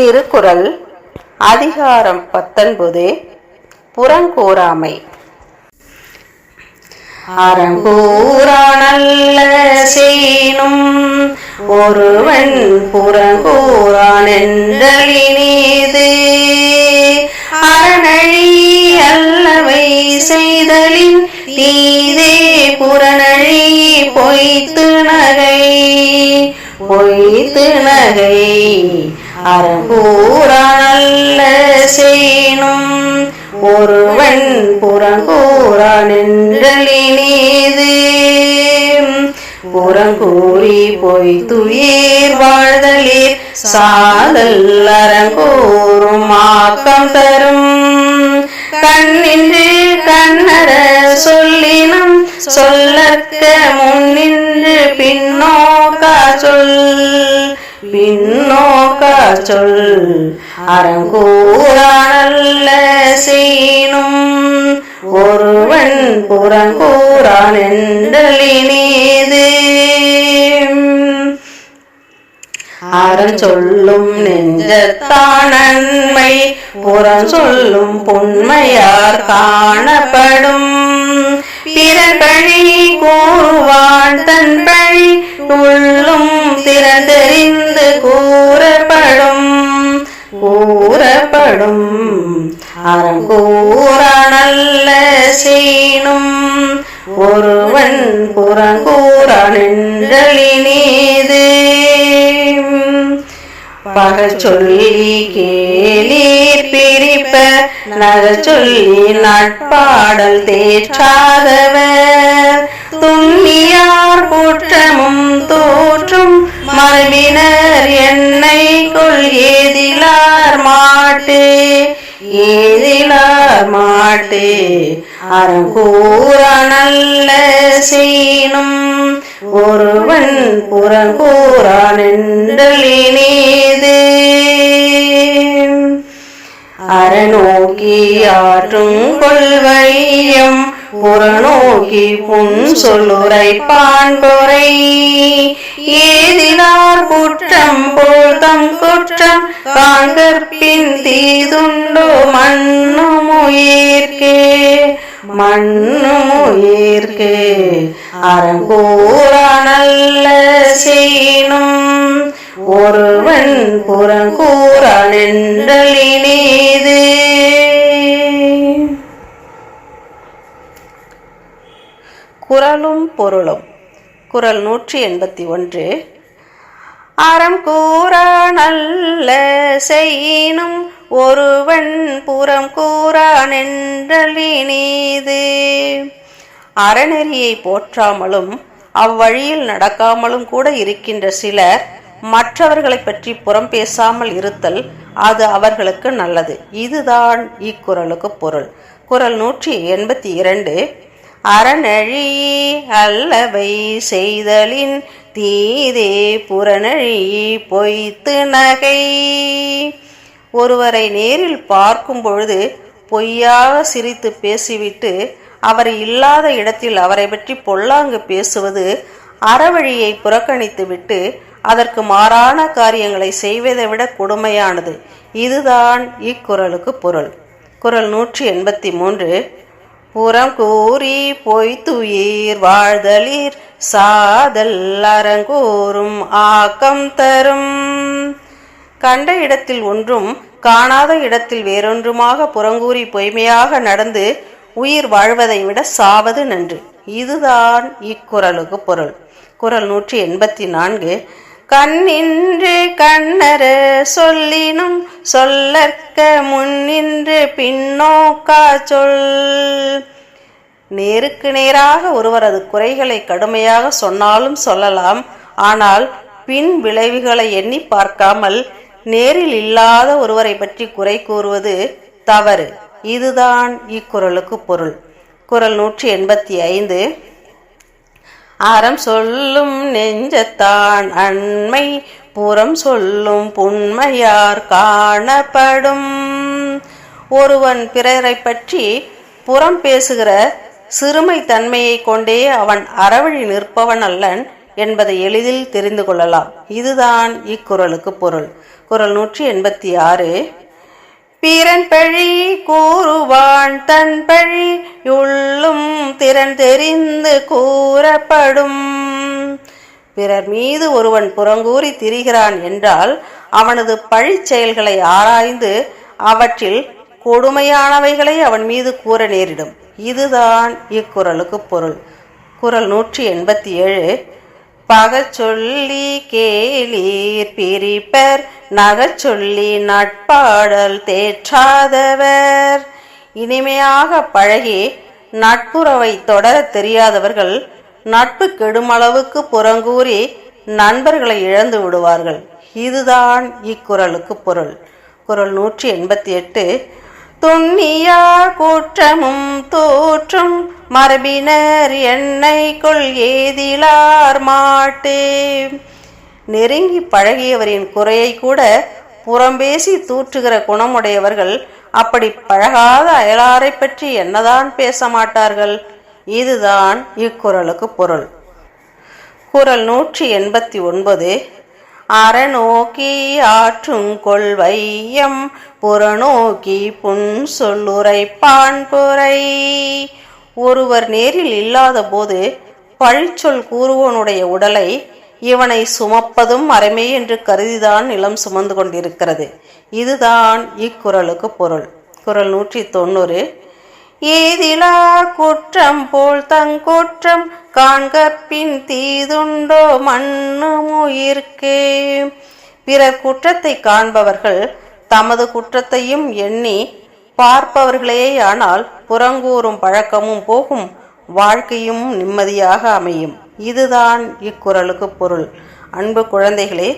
திருக்குறள் அதிகாரம் பத்தொன்பது புறங்கூறாமை. அறங்கூறானல்ல செய்யும் ஒருவன் புறங்கூறான் என்றலினீது அறநழி அல்லவை செய்தலின் தீதே புறநழி பொய்த்து நகை பொய்த்து நகை அறங்கூறானல்ல செய்னும் ஒருவன் புறங்கூறான் என்றலினீது புறங்கூறி போய் துயிர் வாழ்தலீர். சாதல் அறங்கூறும் ஆக்கம் தரும். கண்ணின்று கண்ணர சொல்லினம் சொல்லற்க முன்னின்று பின்னோக்கா சொல். பின்னோ சொல் அறங்கூறானல்ல செய்னும் ஒருவன் புறங்கூறான் என்றலினீது. அறம் சொல்லும் நெஞ்சத்தானன்மை புறம் சொல்லும் பொன்மையார் காணப்படும். பிறர் பழி கூறுவான் தன் பழி உள்ளும் அறப்படும் அறம் கூறானல்ல ஒருவன் புறங்கூற என்றலினீது பக சொல்லி கேளீர் பிரிப்ப நக சொல்லி நட்பாடல் தேற்றாதவர் துண்ணியார் கூற்றமும் தோற்றும் மரபினர் என்னை கொள் மாட்டு ஏதிலார் மாட்டு. அறங்கூறானல்ல செய்னும் ஒருவன் புறங்கூறான் என்றலினீது அறநோக்கி ஆற்றும் கொள்வையம் புறநோக்கி புன் சொல்லுரைப்பான் பொறை ஏதினார் காண்கற்பின் தீதுண்டோ மண்ணுமுயிர்க்கே மண்ணுமுயிர்க்கே அறங்கூறானல்ல செய்னும் ஒருவன் புறங்கூறான் என்றலினீது குரலும் பொருளும். குரல் நூற்றி எண்பத்தி ஒன்று. அறம் கூற நல்ல செய்யினும் ஒருவன் புறம் கூறான் அறநெறியை போற்றாமலும் அவ்வழியில் நடக்காமலும் கூட இருக்கின்ற சிலர் மற்றவர்களை பற்றி புறம் பேசாமல் இருத்தல் அது அவர்களுக்கு நல்லது. இதுதான் இக்குறளுக்கு பொருள். குரல் நூற்றி எண்பத்தி இரண்டு அறநழி அல்லவை செய்தலின் தீதே புறநழி பொய்த்து நகை. ஒருவரை நேரில் பார்க்கும் பொழுது பொய்யாக சிரித்து பேசிவிட்டு அவர் இல்லாத இடத்தில் அவரை பற்றி பொல்லாங்கு பேசுவது அறவழியை புறக்கணித்துவிட்டு அதற்கு மாறான காரியங்களை செய்வதை விட கொடுமையானது. இதுதான் இக்குறளுக்கு பொருள். குரல் நூற்றி எண்பத்தி மூன்று புறம் கூறி பொய்த்துயிர் வாழ்தலிர் சாதல் அறங்கூறும் ஆக்கம் தரும். கண்ட இடத்தில் ஒன்றும் காணாத இடத்தில் வேறொன்றுமாக புறங்கூறி பொய்மையாக நடந்து உயிர் வாழ்வதை விட சாவது நன்று. இதுதான் இக்குறளுக்கு பொருள். குரல் நூற்றி எண்பத்தி நான்கு கண்ணின்று கண்ணர சொல்லினும் சொல்லற்க முன்னின்று பின்னோக்கா சொல். நேருக்கு நேராக ஒருவரது குறைகளை கடுமையாக சொன்னாலும் சொல்லலாம். ஆனால் பின் விளைவுகளை எண்ணி பார்க்காமல் நேரில் இல்லாத ஒருவரை பற்றி குறை கூறுவது தவறு. இதுதான் இக்குறளுக்கு பொருள். குரல் நூற்றி எண்பத்தி ஐந்து. அறம் சொல்லும் நெஞ்சத்தான் அண்மை புறம் சொல்லும் புண்மையார் காணப்படும். ஒருவன் பிறரை பற்றி புறம் பேசுகிற சிறுமை தன்மையை கொண்டே அவன் அறவழி நிற்பவன் அல்லன் என்பதை எளிதில் தெரிந்து கொள்ளலாம். இதுதான் இக்குறளுக்கு பொருள். குறள் நூற்றி எண்பத்தி ஆறு பிறன் பழி கூறுவான் தன் பழி உள்ளும் திறன் தெரிந்து கூறப்படும். பிறர் மீது ஒருவன் புறங்கூறி திரிகிறான் என்றால் அவனது பழி செயல்களை ஆராய்ந்து அவற்றில் கொடுமையானவைகளை அவன் மீது கூற நேரிடும். இதுதான் இக்குறளுக்கு பொருள். குரல் நூற்றி எண்பத்தி ஏழு பகச்சொல்லி கேளீர் பிரிப்பர் நகச்சொல்லி நட்பாடல் தேற்றாதவர். இனிமையாக பழகி நட்புறவை தொடரத் தெரியாதவர்கள் நட்பு கெடுமளவுக்கு புறங்கூறி நண்பர்களை இழந்து விடுவார்கள். இதுதான் இக்குறளுக்கு பொருள். குரல் நூற்றி எண்பத்தி எட்டு துண்ணியா கூற்றமும் தோற்றும் மரபினர் என்னை கொள் ஏதிலார் மாட்டே நெருங்கி பழகியவரின் குறையை கூட புறம்பேசி தூற்றுகிற குணமுடையவர்கள் அப்படி பழகாத அயலாரை பற்றி என்னதான் பேச மாட்டார்கள்? இதுதான் இக்குறளுக்கு பொருள். குறள் நூற்றி எண்பத்தி ஒன்பது அறநோக்கி ஆற்றும் கொள்வையம் புறநோக்கி புன் சொல்லுரைப்பான் புரை. ஒருவர் நேரில் இல்லாத போது பழிச்சொல் கூறுவோனுடைய உடலை இவனை சுமப்பதும் அறமே என்று கருதிதான் நிலம் சுமந்து கொண்டிருக்கிறது. இதுதான் இக்குறளுக்கு பொருள். குறள் நூற்றி தொண்ணூறு ஏதிலா குற்றம் போல் தங்குற்றம் காண்கற்பின் தீதுண்டோ மண்ணும் உயிர்க்கே பிறர் குற்றத்தை காண்பவர்கள் தமது குற்றத்தையும் எண்ணி பார்ப்பவர்களேயானால் புறங்கூறும் பழக்கமும் போகும் வாழ்க்கையும் நிம்மதியாக அமையும். இதுதான் இக்குறளுக்கு பொருள். அன்பு குழந்தைகளே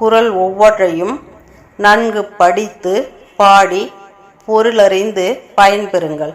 குரல் ஒவ்வொன்றையும் நன்கு படித்து பாடி பொருளறிந்து பயன்பெறுங்கள்.